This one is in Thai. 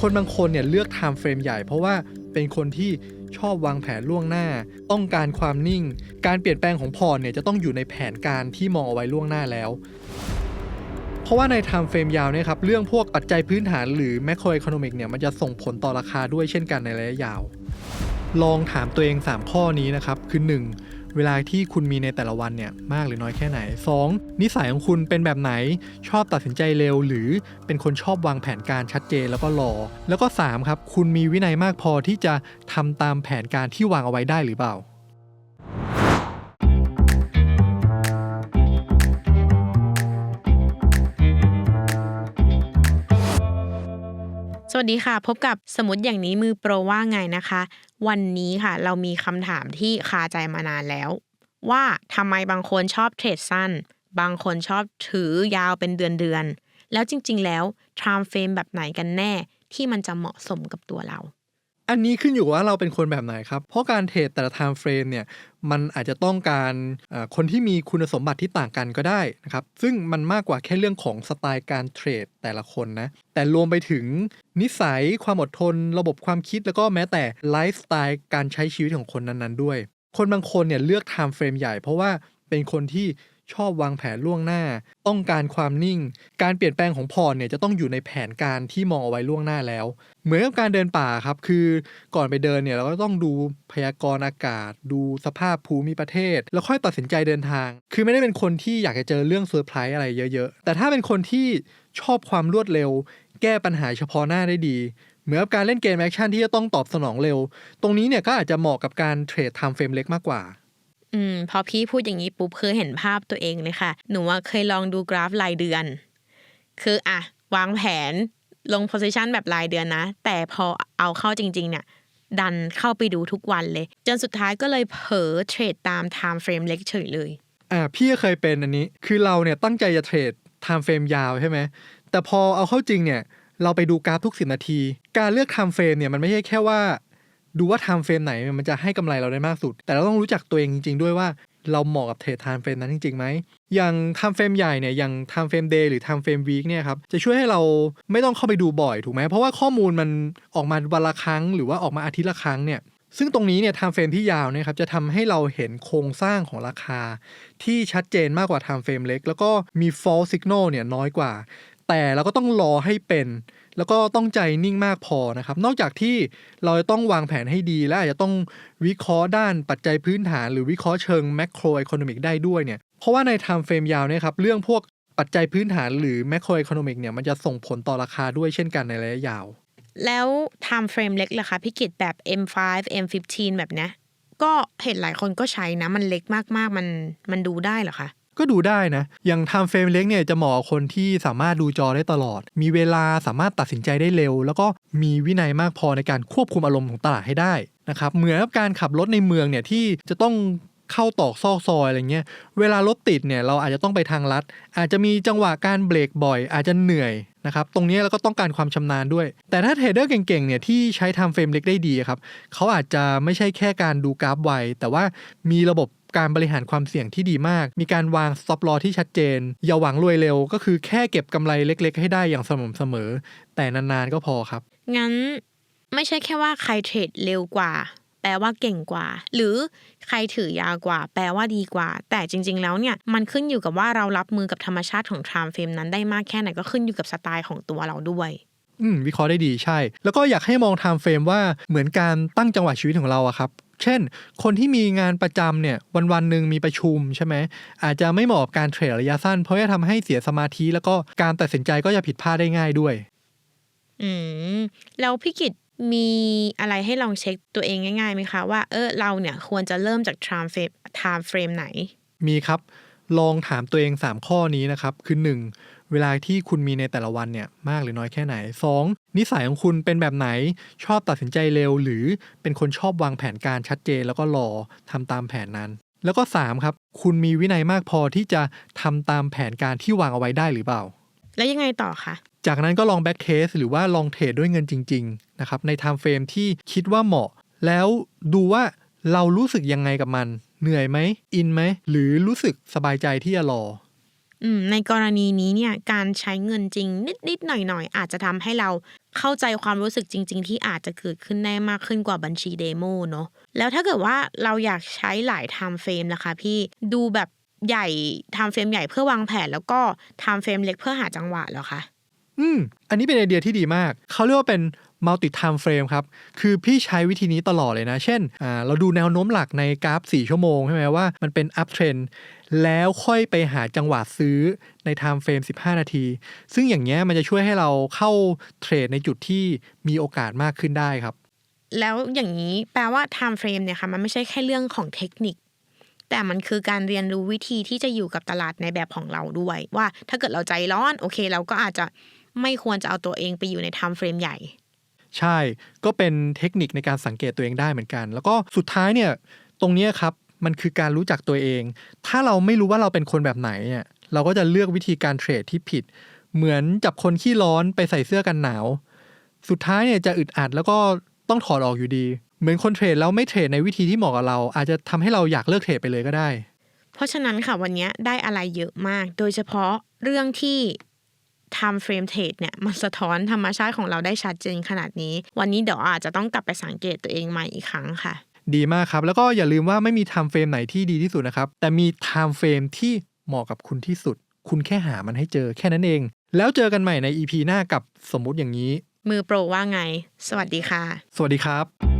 คนบางคนเนี่ยเลือก time frame ใหญ่ เพราะว่าเป็นคนที่ชอบวางแผนล่วงหน้า ต้องการความนิ่ง การเปลี่ยนแปลงของพอร์ตเนี่ยจะต้องอยู่ในแผนการที่มองเอาไว้ล่วงหน้าแล้ว เพราะว่าใน time frame ยาวเนี่ยครับเรื่องพวกปัจจัยพื้นฐานหรือ macro economic เนี่ยมันจะส่งผลต่อราคาด้วยเช่นกันในระยะยาว ลองถามตัวเอง 3 ข้อนี้นะครับคือ 1. เวลาที่คุณมีในแต่ละวันเนี่ยมากหรือน้อยแค่ไหน 2. นิสัยของคุณเป็นแบบไหน ชอบตัดสินใจเร็ว หรือเป็นคนชอบวางแผนการชัดเจนแล้วก็รอ แล้วก็ 3. ครับ คุณมีวินัยมากพอที่จะทำตามแผนการที่วางเอาไว้ได้หรือเปล่า วัสดีค่ะ พบกับสมุดอย่างนี้มือโปรว่าไงนะคะ วันนี้ค่ะ เรามีคำถามที่คาใจมานานแล้ว ว่าทำไมบางคนชอบเทรดสั้น บางคนชอบถือยาวเป็นเดือนเดือนแล้วจริง ๆ แล้วทรามเฟรมแบบไหนกันแน่ที่มันจะเหมาะสมกับตัวเรา อันนี้ขึ้นอยู่ว่าเราเป็นคนแบบไหนครับ เพราะการเทรดแต่ละ time frame เนี่ยมันอาจจะต้องการคนที่มีคุณสมบัติที่ต่างกันก็ได้นะครับ ซึ่งมันมากกว่าแค่เรื่องของสไตล์การเทรดแต่ละคนนะ แต่รวมไปถึงนิสัยความอดทน ระบบความคิดแล้วก็แม้แต่ไลฟ์สไตล์การใช้ชีวิตของคนนั้นๆด้วย คนบางคนเนี่ยเลือก time frame ใหญ่เพราะว่าเป็นคนที่ ชอบวางแผนล่วงหน้า ต้องการความนิ่ง การเปลี่ยนแปลงของพอร์ตเนี่ยจะต้องอยู่ในแผนการที่มองเอาไว้ล่วงหน้าแล้ว เหมือนกับการเดินป่าครับคือก่อนไปเดินเนี่ยเราก็ต้องดูพยากรณ์อากาศ ดูสภาพภูมิประเทศ แล้วค่อยตัดสินใจเดินทาง คือไม่ได้เป็นคนที่อยากจะเจอเรื่องเซอร์ไพรส์อะไรเยอะๆ แต่ถ้าเป็นคนที่ชอบความรวดเร็ว แก้ปัญหาเฉพาะหน้าได้ดีเหมือนกับการเล่นเกมแอคชั่นที่จะต้องตอบสนองเร็ว ตรงนี้เนี่ยก็อาจจะเหมาะกับการเทรดไทม์เฟรมเล็กมากกว่า อืมพอพี่พูดอย่างนี้ปุ๊บคือเห็นภาพตัวเองเลยค่ะ หนูว่าเคยลองดูกราฟรายเดือน คืออะวางแผนลง position แบบรายเดือนนะ แต่พอเอาเข้าจริง ๆ เนี่ย ดันเข้าไปดูทุกวันเลย จนสุดท้ายก็เลยเผลอเทรดตาม time frame เล็กเฉยเลยอ่าพี่ก็เคยเป็นอันนี้ คือเราเนี่ยตั้งใจจะเทรดไทม์เฟรมยาวใช่ไหม แต่พอเอาเข้าจริงเนี่ย เราไปดูกราฟทุกสิบนาที การเลือกไทม์เฟรมเนี่ยมันไม่ใช่แค่ว่า ดูว่าไทม์เฟรมไหนมันจะให้กำไรเราได้มากสุด แต่เราต้องรู้จักตัวเองจริง ๆ ด้วยว่าเราเหมาะกับเทรดไทม์เฟรมนั้นจริงๆไหม อย่างไทม์เฟรมใหญ่เนี่ย อย่างไทม์เฟรมเดย์หรือไทม์เฟรมวีคเนี่ยครับ จะช่วยให้เราไม่ต้องเข้าไปดูบ่อยถูกไหม เพราะว่าข้อมูลมันออกมาวันละครั้ง หรือว่าออกมาอาทิตย์ละครั้งเนี่ย ซึ่งตรงนี้เนี่ยไทม์เฟรมที่ยาวเนี่ยครับจะทำให้เราเห็นโครงสร้างของราคา ที่ชัดเจนมากกว่า time frame เล็ก แล้วก็มี false signal เนี่ยน้อยกว่า แต่เราก็ต้องรอให้เป็น แล้วก็ต้องใจนิ่งมากพอนะครับ นอกจากที่เราจะต้องวางแผนให้ดีและอาจจะต้องวิเคราะห์ด้านปัจจัยพื้นฐาน หรือวิเคราะห์เชิง macro economic ได้ด้วยเนี่ยเพราะว่าใน time frame ยาวเนี่ยครับเรื่องพวกปัจจัยพื้นฐานหรือ macro economic เนี่ยมันจะส่งผลต่อราคาด้วยเช่นกันในระยะยาว แล้ว time frame เล็กล่ะคะพี่กิตแบบ M5 M15 แบบเนี้ยก็เห็นหลายคนก็ใช้นะ มันเล็กมากๆ มันมันดูได้เหรอคะ ก็ดูได้นะ อย่างไทม์เฟรมเล็กเนี่ยจะเหมาะคนที่สามารถดูจอได้ตลอด มีเวลาสามารถตัดสินใจได้เร็ว แล้วก็มีวินัยมากพอในการควบคุมอารมณ์ของตลาดให้ได้นะครับ เหมือนกับการขับรถในเมืองเนี่ยที่จะต้องเข้าตอกซอกซอยอะไรเงี้ย เวลารถติดเนี่ยเราอาจจะต้องไปทางลัด อาจจะมีจังหวะการเบรกบ่อย อาจจะเหนื่อย นะครับตรงนี้เราก็ต้องการความชำนาญด้วย แต่ถ้าเทรดเดอร์เก่งๆเนี่ยที่ใช้ time frame เล็กได้ดีครับเขาอาจจะไม่ใช่แค่การดูกราฟไวแต่ว่ามีระบบการบริหารความเสี่ยงที่ดีมาก มีการวาง stop loss ที่ชัดเจน อย่าหวังรวยเร็ว ก็คือแค่เก็บกำไรเล็ก ๆ ให้ได้อย่างสม่ำเสมอ แต่นานๆก็พอครับ งั้นไม่ใช่แค่ว่าใครเทรดเร็วกว่า ลว่าเก่งกว่า หรือใครถือยาวกว่า แปลว่าดีกว่า แต่จริง ๆ แล้วเนี่ยมันขึ้นอยู่กับว่าเรารับมือกับธรรมชาติของ time frame นั้นได้มากแค่ไหนก็ขึ้นอยู่กับสไตล์ของตัวเราด้วยอืมวิเคราะห์ได้ดีใช่ แล้วก็อยากให้มอง time frame ว่าเหมือนการตั้งจังหวะชีวิตของเราอะครับ เช่น คนที่มีงานประจำเนี่ยวันวันๆหนึ่งมีประชุมใช่ไหมอาจจะไม่เหมาะกับการเทรดระยะสั้น เพราะจะทำให้เสียสมาธิ แล้วก็การตัดสินใจก็จะผิดพลาดได้ง่ายด้วย อืมแล้วพี่กิต มีอะไรให้ลองเช็คตัวเองง่ายๆไหมคะว่าเออเราเนี่ยควรจะเริ่มจาก time frame time frame ไหน มีครับ ลองถามตัวเอง 3 ข้อนี้นะครับ คือ 1. เวลาที่คุณมีในแต่ละวันเนี่ยมากหรือน้อยแค่ไหน 2. นิสัยของคุณเป็นแบบไหนชอบตัดสินใจเร็ว หรือเป็นคนชอบวางแผนการชัดเจน แล้วก็รอทำตามแผนนั้น แล้วก็ 3. ครับ คุณมีวินัยมากพอที่จะทำตามแผนการที่วางเอาไว้ได้หรือเปล่า แล้วยังไงต่อคะ จากนั้นก็ลองแบ็กเทสหรือว่าลองเทรดด้วยเงินจริงๆนะครับในไทม์เฟรมที่คิดว่าเหมาะ แล้วดูว่าเรารู้สึกยังไงกับมัน เหนื่อยไหม อินไหม หรือรู้สึกสบายใจที่จะรออืในกรณีนี้เนี่ยการใช้เงินจริงนิดๆหน่อยๆอาจจะทำให้เราเข้าใจความรู้สึกจริง ๆ ที่อาจจะเกิดขึ้นได้มากขึ้นกว่าบัญชีเดโมเนาะแล้วถ้าเกิดว่าเราอยากใช้หลาย time frame นะคะพี่ดูแบบใหญ่ time frame ใหญ่เพื่อวางแผน แล้วก็ time frame เล็กเพื่อหาจังหวะเหรอคะ อืม อันนี้เป็นไอเดียที่ดีมาก เขาเรียกว่าเป็น multi time frame ครับ คือพี่ใช้วิธีนี้ตลอดเลยนะ เช่นอ่าเราดูแนวโน้มหลักในกราฟ 4 ชั่วโมงใช่ไหมว่ามันเป็น up trend แล้วค่อยไปหาจังหวะซื้อใน time frame 15 นาที ซึ่งอย่างเงี้ยมันจะช่วยให้เราเข้าเทรดในจุดที่มีโอกาสมากขึ้นได้ครับ แล้วอย่างนี้แปลว่า time frame เนี่ยค่ะมันไม่ใช่แค่เรื่องของเทคนิคแต่มันคือการเรียนรู้วิธีที่จะอยู่กับตลาดในแบบของเราด้วย ว่าถ้าเกิดเราใจร้อนโอเค เราก็อาจจะ ไม่ควรจะเอาตัวเองไปอยู่ใน time frame ใหญ่ใช่ ก็เป็นเทคนิคในการสังเกตตัวเองได้เหมือนกัน แล้วก็สุดท้ายเนี่ย ตรงเนี้ยครับ มันคือการรู้จักตัวเอง ถ้าเราไม่รู้ว่าเราเป็นคนแบบไหนเนี่ย เราก็จะเลือกวิธีการเทรดที่ผิด เหมือนจับคนขี้ร้อนไปใส่เสื้อกันหนาว สุดท้ายเนี่ยจะอึดอัดแล้วก็ต้องถอดออกอยู่ดี เหมือนคนเทรดแล้วไม่เทรดในวิธีที่เหมาะกับเรา อาจจะทำให้เราอยากเลิกเทรดไปเลยก็ได้ เพราะฉะนั้นค่ะวันนี้ได้อะไรเยอะมาก โดยเฉพาะเรื่องที่ time frame trade เนี่ยมันสะท้อนธรรมชาติของเราได้ชัดเจนขนาดนี้ วันนี้เดี๋ยวอาจจะต้องกลับไปสังเกตตัวเองใหม่อีกครั้งค่ะ ดีมากครับ แล้วก็อย่าลืมว่าไม่มี time frame ไหนที่ดีที่สุดนะครับ แต่มี time frame ที่เหมาะกับคุณที่สุด คุณแค่หามันให้เจอแค่นั้นเอง แล้วเจอกันใหม่ใน EP หน้ากับสมมุติอย่างนี้ มือโปรว่าไง สวัสดีค่ะ สวัสดีครับ